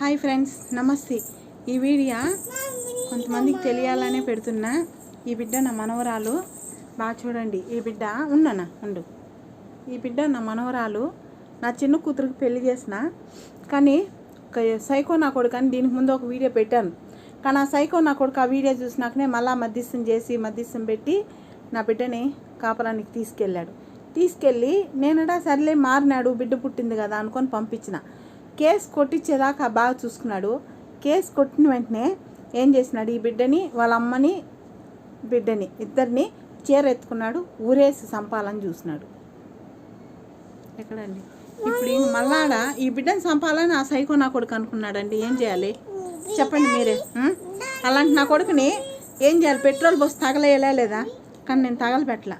Hi friends నమస్తే. ఈ video కొంతమందికి తెలియాలనే పెడుతున్నా. ఈ బిడ్డ నా మనవరాలు. బాగా చూడండి ఈ బిడ్డ ఉన్నానా? ఉండు. ఈ బిడ్డ నా మనవరాలు. నా చిన్న కూతురికి పెళ్ళి చేసిన. కానీ ఒక సైకో నా కొడుకు అని దీనికి ముందు ఒక వీడియో పెట్టాను. కానీ ఆ సైకో నా కొడుకు ఆ వీడియో చూసినాకనే మళ్ళీ మధ్యస్థం చేసి మధ్యస్థం పెట్టి నా బిడ్డని కాపరానికి తీసుకెళ్ళాడు. తీసుకెళ్ళి నేనడా సర్లే మారినాడు బిడ్డ పుట్టింది కదా అనుకొని పంపించిన. కేసు కొట్టించేదాకా బాగా చూసుకున్నాడు. కేసు కొట్టిన వెంటనే ఏం చేసినాడు? ఈ బిడ్డని వాళ్ళ అమ్మని బిడ్డని ఇద్దరిని చీర ఎత్తుకున్నాడు ఊరేసి సంపాలని చూసినాడు. ఎక్కడండి? ఇప్పుడు ఈ మల్లాడ ఈ బిడ్డని సంపాలని ఆ సైకో నా కొడుకు అనుకున్నాడండి. ఏం చేయాలి? చెప్పండి మీరే. అలాంటి నా కొడుకుని ఏం చేయాలి? పెట్రోల్ బస్ తగలేయలే లేదా? కానీ నేను తగలబెట్టలా.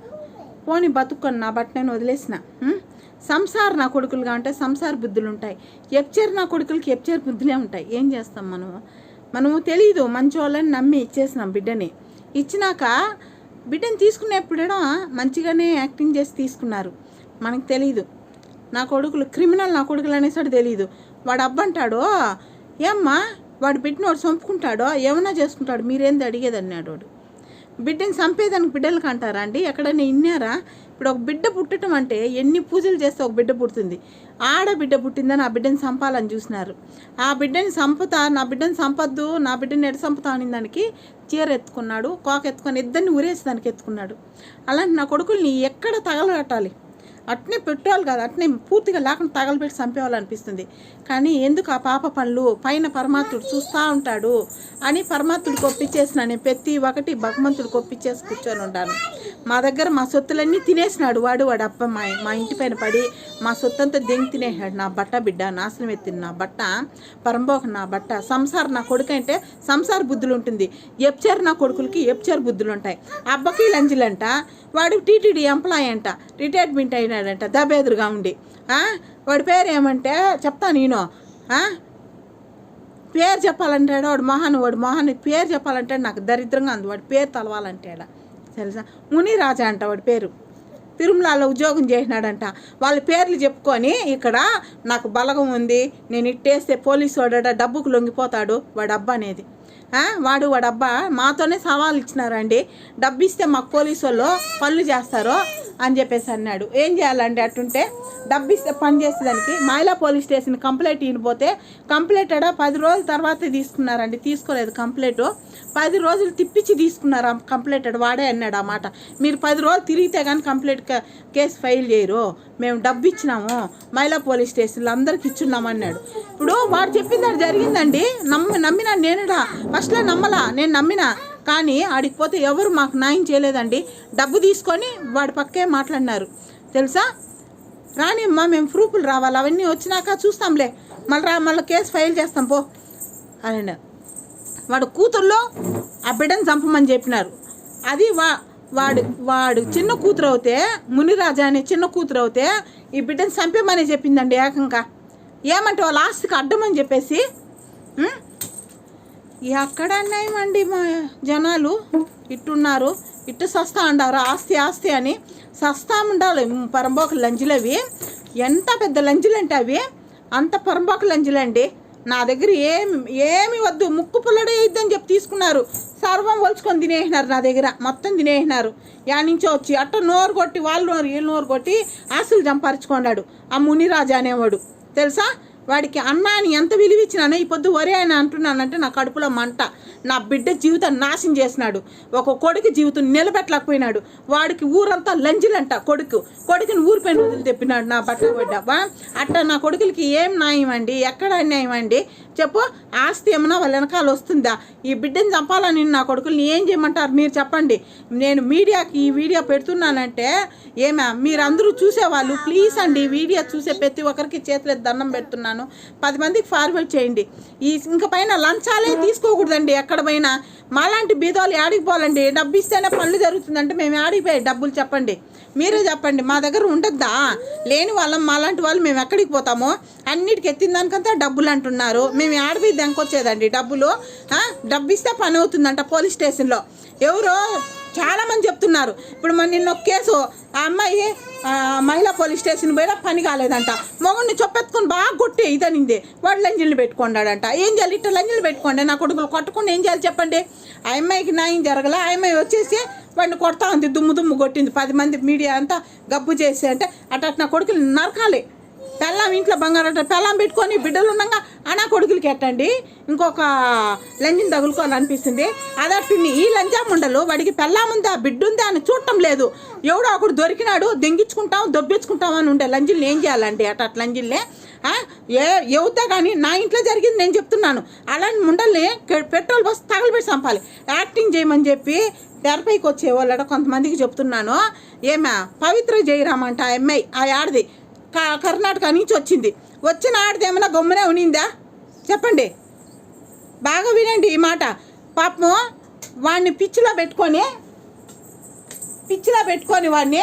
పోనీ బతుక్కొని నా బట్ట నేను వదిలేసిన సంసార నా కొడుకులుగా అంటే సంసార బుద్ధులు ఉంటాయి. ఎప్చర్ నా కొడుకులకి ఎప్చర్ బుద్ధులే ఉంటాయి. ఏం చేస్తాం మనము? మనము తెలియదు మంచి వాళ్ళని నమ్మి ఇచ్చేసినాం బిడ్డని. ఇచ్చినాక బిడ్డని తీసుకునేప్పుడేడో మంచిగానే యాక్టింగ్ చేసి తీసుకున్నారు. మనకు తెలియదు నా కొడుకులు క్రిమినల్ నా కొడుకులు అనేసాడు తెలియదు వాడు అబ్బంటాడో ఏమ్మా? వాడు పెట్టినోడు చంపుకుంటాడో ఏమన్నా చేసుకుంటాడు మీరేంది అడిగేది అన్నాడు వాడు. బిడ్డని చంపేదానికి బిడ్డలకు అంటారా అండి? ఎక్కడైనా ఇన్నారా? ఇప్పుడు ఒక బిడ్డ పుట్టడం అంటే ఎన్ని పూజలు చేస్తే ఒక బిడ్డ పుడుతుంది? ఆడబిడ్డ పుట్టిందని ఆ బిడ్డని చంపాలని చూసినారు. ఆ బిడ్డని చంపుతా నా బిడ్డని చంపద్దు నా బిడ్డని ఎడ చంపుతా అని దానికి చీర ఎత్తుకున్నాడు కోక ఎత్తుకొని ఇద్దరిని ఉరేసి దానికి ఎత్తుకున్నాడు. అలాంటి నా కొడుకుల్ని ఎక్కడ తగలగట్టాలి? అట్నే పెట్రోల్ కాదు అట్నే పూర్తిగా లేకుండా తగలబెట్టి చంపేవాలనిపిస్తుంది కానీ ఎందుకు ఆ పాప పనులు పైన పరమాత్ముడు చూస్తూ ఉంటాడు అని పరమాత్ముడికి ఒప్పించేసిన నేను ప్రతి ఒకటి భగవంతుడికి ఒప్పించేసి కూర్చొని ఉంటాను. మా దగ్గర మా సొత్తులన్నీ తినేసినాడు వాడు వాడు అప్ప మా మా ఇంటి పైన పడి మా సొత్తంతా దెంగి తినేసాడు నా బట్ట బిడ్డ నాశనం ఎత్తిన నా బట్ట పరంబోక నా బట్ట సంసార నా కొడుకు అంటే సంసార బుద్ధులు ఉంటుంది. ఎప్చారు నా కొడుకులకి ఎప్చారు బుద్ధులు ఉంటాయి. అబ్బకి లంజులంట వాడు టీటీడీ ఎంప్లాయ్ అంట రిటైర్మెంట్ అయిన అయినాడంట దబేదురుగా ఉండి. వాడి పేరు ఏమంటే చెప్తా నేను. పేరు చెప్పాలంటాడు వాడు మహాన్? వాడు మహాన్ పేరు చెప్పాలంటే నాకు దరిద్రంగా ఉంది. వాడి పేరు తలవాలంటాడు తెలుసా? మునిరాజా అంట వాడి పేరు. తిరుమలలో ఉద్యోగం చేసినాడంట. వాళ్ళ పేర్లు చెప్పుకొని ఇక్కడ నాకు బలగం ఉంది నేను ఇట్టేస్తే పోలీసు వాడ డబ్బుకు లొంగిపోతాడు వాడు అబ్బా అనేది. వాడు వాడు అబ్బా మాతోనే సవాల్ ఇచ్చినారండి. డబ్బు ఇస్తే మాకు పోలీసు వాళ్ళు పనులు చేస్తారు అని చెప్పేసి అన్నాడు. ఏం చేయాలండి అట్టుంటే డబ్బు ఇస్తే పని చేసేదానికి మహిళా పోలీస్ స్టేషన్ కంప్లైంట్ ఇనిపోతే కంప్లైంట్ అడ పది రోజుల తర్వాత తీసుకున్నారండి తీసుకోలేదు కంప్లైంట్. పది రోజులు తిప్పించి తీసుకున్నారు కంప్లైంట్ వాడే అన్నాడు ఆ మాట. మీరు పది రోజులు తిరిగితే కానీ కంప్లైంట్ కేసు ఫైల్ చేయరు. మేము డబ్బు ఇచ్చినాము మైలా పోలీస్ స్టేషన్లో అందరికి ఇచ్చున్నాము అన్నాడు ఇప్పుడు వాడు చెప్పింది జరిగిందండి. నమ్మి నమ్మినా నేనుడా? ఫస్ట్లో నమ్మలా నేను నమ్మినా. కానీ ఆడికి పోతే ఎవరు మాకు న్యాయం చేయలేదండి. డబ్బు తీసుకొని వాడి పక్కే మాట్లాడినారు. తెలుసా? రానిమ్మా మేము ప్రూఫ్లు రావాలి. అవన్నీ వచ్చినాక చూస్తాంలే. మళ్ళీ రా మళ్ళీ కేసు ఫైల్ చేస్తాం పో. అని వాడు కూతుర్లో ఆ బిడ్డను చంపమని చెప్పినారు. అది వా వాడు వాడు చిన్న కూతురు అవుతే మునిరాజా అనే చిన్న కూతురు అవుతే ఈ బిడ్డను చంపేమని చెప్పిందండి ఏకంగా. ఏమంటే వాళ్ళ ఆస్తికి అడ్డమని చెప్పేసి ఎక్కడ అన్నాయమండి మా జనాలు. ఇట్టున్నారు. ఇట్టు సస్తా ఉండారు ఆస్తి ఆస్తి అని. సస్తా ఉండాలి. పరంబోక లంజులు అవి. ఎంత పెద్ద లంజులు అంటే అవి. అంత పరంబోక లంజులు అండి. నా దగ్గర ఏమి ఏమి వద్దు. ముక్కు పుల్లడే ఇద్దని చెప్పి తీసుకున్నారు. సర్వం వలుచుకొని తినేసినారు నా దగ్గర. మొత్తం తినేసినారు. యా నుంచో వచ్చి అట్ట నోరు కొట్టి వాళ్ళు నోరు వీళ్ళు నోరు కొట్టి ఆశలు సంపాదించుకున్నాడు ఆ మునిరాజు అనేవాడు. తెలుసా? వాడికి అన్నాని ఎంత విలువిచ్చినానో ఈ పొద్దు ఒరే అని అంటున్నానంటే నా కడుపులో మంట. నా బిడ్డ జీవితం నాశనం చేసినాడు. ఒక కొడుకు జీవితం నిలబెట్టలేకపోయినాడు. వాడికి ఊరంతా లంజులంట కొడుకు. కొడుకుని ఊరి పైన వదిలి తెప్పినాడు నా బట్ట బిడ్డ. అట్ట నా కొడుకులకి ఏం న్యాయం అండి? ఎక్కడ న్యాయం అండి? చెప్పు ఆస్తి ఏమన్నా వాళ్ళ వెనకాల వస్తుందా? ఈ బిడ్డని చంపాలని నా కొడుకుల్ని ఏం చేయమంటారు? మీరు చెప్పండి. నేను మీడియాకి ఈ వీడియో పెడుతున్నానంటే ఏమా మీరందరూ చూసేవాళ్ళు? ప్లీజ్ అండి ఈ వీడియో చూసే ప్రతి ఒక్కరికి చేతులు దండం పెడుతున్నాను. పది మందికి ఫార్వర్డ్ చేయండి. ఈ ఇంక పైన లంచాలే తీసుకోకూడదండి ఎక్కడ పోయినా. మాలాంటి బీదోళ్ళు ఆడికి పోవాలండి? డబ్బు ఇస్తేనే పనులు జరుగుతుందంటే మేము ఆడిపోయాయి డబ్బులు చెప్పండి. మీరే చెప్పండి మా దగ్గర ఉండద్దా? లేని వాళ్ళం మాలాంటి వాళ్ళు మేము ఎక్కడికి పోతామో? అన్నిటికి ఎత్తిన దానికంతా డబ్బులు అంటున్నారు. మేము ఆడిపోయి దెంకొచ్చేదండి డబ్బులు. డబ్బు ఇస్తే పని అవుతుందంట పోలీస్ స్టేషన్లో. ఎవరో చాలామంది చెప్తున్నారు. ఇప్పుడు మన నిన్న ఒక కేసు ఆ అమ్మాయి మహిళా పోలీస్ స్టేషన్ పోయినా పని కాలేదంట. మొగుడిని చొప్పెత్తుకొని బాగా కొట్టి ఇదనింది. వాడు లంజీలు పెట్టుకున్నాడంట. ఏం చేయాలి? ఇట్లా లంజీలు పెట్టుకోండి. నా కొడుకులు కొట్టకుండా ఏం చేయాలి చెప్పండి? ఆ అమ్మాయికి న్యాయం జరగలే? ఆ అమ్మాయి వచ్చేసి వాడిని కొడతా ఉంది. దుమ్ము దుమ్ము కొట్టింది. పది మంది మీడియా అంతా గబ్బు చేసి అంటే అట్ట నా కొడుకులు నరకాలి. పెళ్ళాం ఇంట్లో బంగారం పెళ్ళాం పెట్టుకొని బిడ్డలు ఉండగా అనా కొడుకులకి ఎట్టండి? ఇంకొక లంజం తగులుకోవాలనిపిస్తుంది. అదట్టుని ఈ లంజా ముండలు వాడికి పెళ్ళం ఉందా బిడ్డుందా అని చూడటం లేదు. ఎవడో ఒకడు దొరికినాడు దెంగించుకుంటాం దొబ్బించుకుంటాం అని ఉండే లంజిల్ని ఏం చేయాలండి అట అట్లా లంజిల్ని ఏ ఎవరితో కానీ నా ఇంట్లో జరిగింది నేను చెప్తున్నాను. అలాంటి ముండల్ని పెట్రోల్ బస్ తగలబెట్టి చంపాలి. యాక్టింగ్ చేయమని చెప్పి తెరపైకి వచ్చే వాళ్ళట కొంతమందికి చెప్తున్నాను. ఏమా పవిత్ర జయరామ్ అంట ఆ అమ్మాయి ఆ ఆడది కర్ణాటక నుంచి వచ్చింది. వచ్చిన ఆడది ఏమైనా గమ్మునే ఉనిందా? చెప్పండి. బాగా వినండి ఈ మాట. పాపము వాడిని పిచ్చిలో పెట్టుకొని పిచ్చిలో పెట్టుకొని వాడిని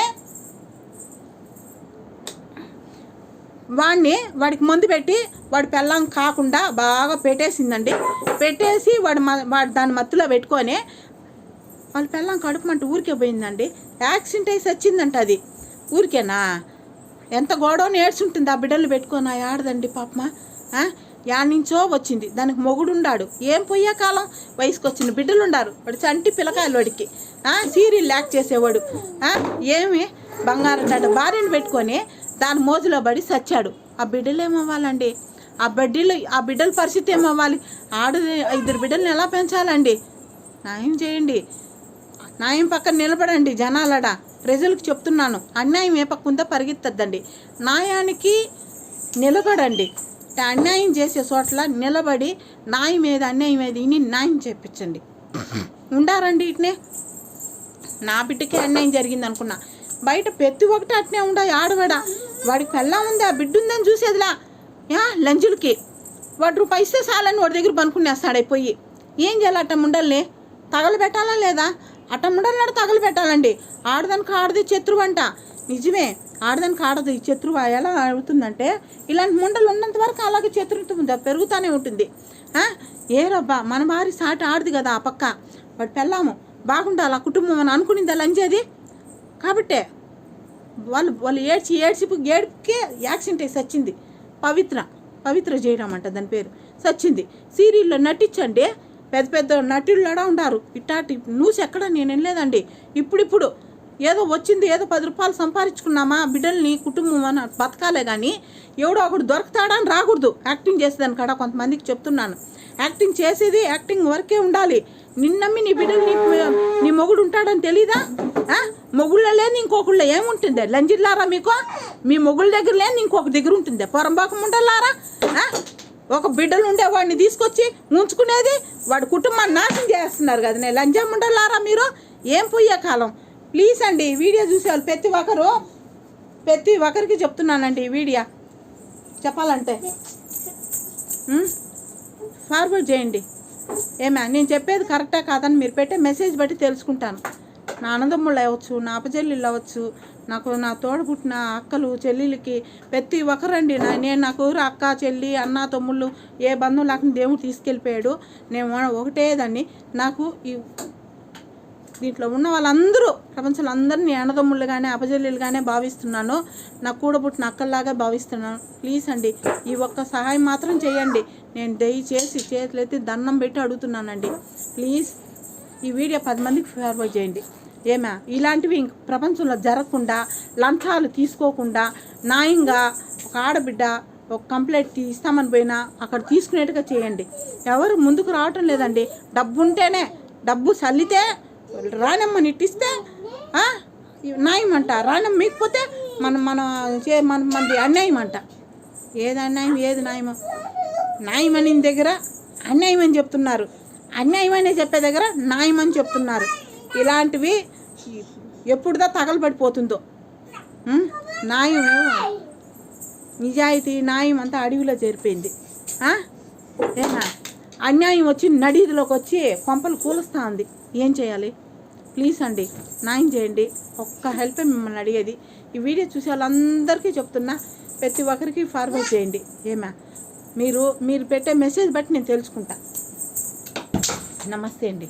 వాడిని వాడికి మందు పెట్టి వాడి పెళ్ళం కాకుండా బాగా పెట్టేసిందండి. పెట్టేసి వాడు మ- వాడు దాని మత్తులో పెట్టుకొని వాళ్ళ పెళ్ళం కడుపు మంట ఊరికే పోయిందండి. యాక్సిడెంట్ అయి వచ్చిందంట అది. ఊరికేనా? ఎంత గోడో నేర్చుంటుంది ఆ బిడ్డలు పెట్టుకొని ఆ ఆడదండి పాపమా? యాడ్నించో వచ్చింది. దానికి మొగుడుండాడు. ఏం పోయే కాలం? వయసుకు వచ్చిన వాడు చంటి పిల్లకాయలు వాడికి. సీరియల్ ల్యాక్ చేసేవాడు. ఏమి? బంగారం దండ భార్యను పెట్టుకొని దాని మోజులో పడి చచ్చాడు ఆ బిడ్డలు ఏమవ్వాలండి? ఆ బిడ్డలు ఆ బిడ్డల పరిస్థితి ఏమవ్వాలి? ఆడ ఇద్దరు బిడ్డల్ని ఎలా పెంచాలండి? న్యాయం చేయండి. న్యాయం పక్కన నిలబడండి జనాలడా. ప్రజలకు చెప్తున్నాను. అన్యాయం ఏ పక్క పరిగెత్తద్దండి. న్యాయానికి నిలబడండి. అన్యాయం చేసే చోట్ల నిలబడి న్యాయం ఏది అన్యాయం ఏది ఇని న్యాయం చేపించండి. ఉండారండి ఇట్నే? నా బిడ్డకే అన్యాయం జరిగింది అనుకున్నా బయట ప్రతి ఒక్కటి అట్నే ఉండా ఆడవాడ. వాడికి పెళ్ళా ఉంది? ఆ బిడ్డ ఉందని చూసేదిలా. యా లంజులకి. వాడు రూపాయి ఇస్తే చాలని వాడి దగ్గర పనుకునేస్తాడు అయిపోయి ఏం చేయాలట ముండల్ని? తగలబెట్టాలా లేదా? అట్ట తగలు పెట్టాలండి. ఆడదానికి ఆడది శత్రువు అంట నిజమే ఆడదానికి ఆడదు ఈ శత్రువు? ఎలా అవుతుందంటే ఇలాంటి ముండలు ఉన్నంత వరకు అలాగే శత్రుత్వం పెరుగుతూనే ఉంటుంది. ఏ రబ్బా మన భార్య సాటి ఆడదు కదా ఆ పక్క. వాడు పెళ్ళాము బాగుండాలి? ఆ కుటుంబం అని అనుకునింది లంచేది కాబట్టే వాళ్ళు వాళ్ళు ఏడ్చి ఏడ్చి ఏడుపుకే యాక్సిడెంట్ అయి సచ్చింది. పవిత్ర పవిత్ర చేయడం అంట దాని పేరు. సచ్చింది. సీరియల్లో నటించండి పెద్ద పెద్ద నటులడా ఉండారు. ఇట్టాటి న్యూస్ ఎక్కడ నేను వినలేదండి. ఇప్పుడిప్పుడు ఏదో వచ్చింది ఏదో పది రూపాయలు సంపాదించుకున్నామా బిడ్డల్ని కుటుంబం అని బతకాలే కానీ ఎవడో ఒకడు దొరకతాడా అని రాకూడదు. యాక్టింగ్ చేసేదాని కాడ కొంతమందికి చెప్తున్నాను. యాక్టింగ్ చేసేది యాక్టింగ్ వరకే ఉండాలి. నిన్నమ్మి నీ బిడ్డలు నీ నీ మొగుడు ఉంటాడని తెలీదా? మొగుళ్ళ లేని ఇంకొకళ్ళ ఏముంటుంది? లంజిల్లారా మీకు? మీ మొగుళ్ళ దగ్గర లేని ఇంకొక దగ్గర ఉంటుంది. పొరంబాకం ఉండలారా ఒక బిడ్డలు ఉండేవాడిని తీసుకొచ్చి ఉంచుకునేది వాడి కుటుంబాన్ని నాశనం చేస్తున్నారు కదా. నేను లంచం ఉండలారా మీరు? ఏం పోయే కాలం ప్లీజ్ అండి వీడియో చూసేవాళ్ళు ప్రతి ఒక్కరు ప్రతి ఒక్కరికి చెప్తున్నానండి ఈ వీడియో. చెప్పాలంటే. ఫార్వర్డ్ చేయండి. ఏమా నేను చెప్పేది కరెక్టా కాదని మీరు పెట్టే మెసేజ్ బట్టి తెలుసుకుంటాను. నా అన్నదమ్ముళ్ళు అవ్వచ్చు నా అపజల్లుళ్ళు అవ్వచ్చు నాకు నా తోడ పుట్టిన అక్కలు చెల్లెలకి ప్రతి ఒక్కరండి. నా నేను నాకు ఊరు అక్క చెల్లి అన్న తమ్ముళ్ళు ఏ బంధువు లేకుండా దేవుడు తీసుకెళ్ళిపోయాడు. నేను ఒకటే దాన్ని. నాకు ఈ దీంట్లో ఉన్న వాళ్ళందరూ ప్రపంచంలో అందరినీ అన్నదమ్ముళ్ళుగానే అపజల్లులుగానే భావిస్తున్నాను. నా కూడబుట్టిన అక్కల్లాగా భావిస్తున్నాను. ప్లీజ్ అండి ఈ ఒక్క సహాయం మాత్రం చేయండి. నేను దయచేసి చేతులెత్తి దండం పెట్టి అడుగుతున్నానండి. ప్లీజ్ ఈ వీడియో పది మందికి ఫార్వర్డ్ చేయండి. ఏమా? ఇలాంటివి ఇంక ప్రపంచంలో జరగకుండా లంచాలు తీసుకోకుండా న్యాయంగా ఒక ఆడబిడ్డ ఒక కంప్లైంట్ ఇస్తామని పోయినా అక్కడ తీసుకునేట్టుగా చేయండి. ఎవరు ముందుకు రావటం లేదండి. డబ్బు ఉంటేనే డబ్బు చల్లితే రానమ్మని ఇట్టిస్తే న్యాయం అంట రానమ్మ మీకపోతే మనం మన చే మన మనది అన్యాయం అంట. ఏది అన్యాయం ఏది న్యాయం న్యాయం అని దగ్గర అన్యాయం అని చెప్తున్నారు. అన్యాయం అనే చెప్పే దగ్గర న్యాయం అని చెప్తున్నారు. ఇలాంటివి ఎప్పుడుదా తగలబడిపోతుందో. న్యాయం నిజాయితీ న్యాయం అంతా అడవిలో చేరిపోయింది ఆ? ఏనా అన్యాయం వచ్చి నడిదిలోకి వచ్చి కొంపలు కూలుస్తూ ఉంది ఏం చేయాలి? ప్లీజ్ అండి న్యాయం చేయండి. ఒక్క హెల్ప్ మిమ్మల్ని అడిగేది. ఈ వీడియో చూసే వాళ్ళందరికీ చెప్తున్నా ప్రతి ఒక్కరికి ఫార్వర్డ్ చేయండి. ఏమా? మీరు మీరు పెట్టే మెసేజ్ బట్టి నేను తెలుసుకుంటా. నమస్తే అండి.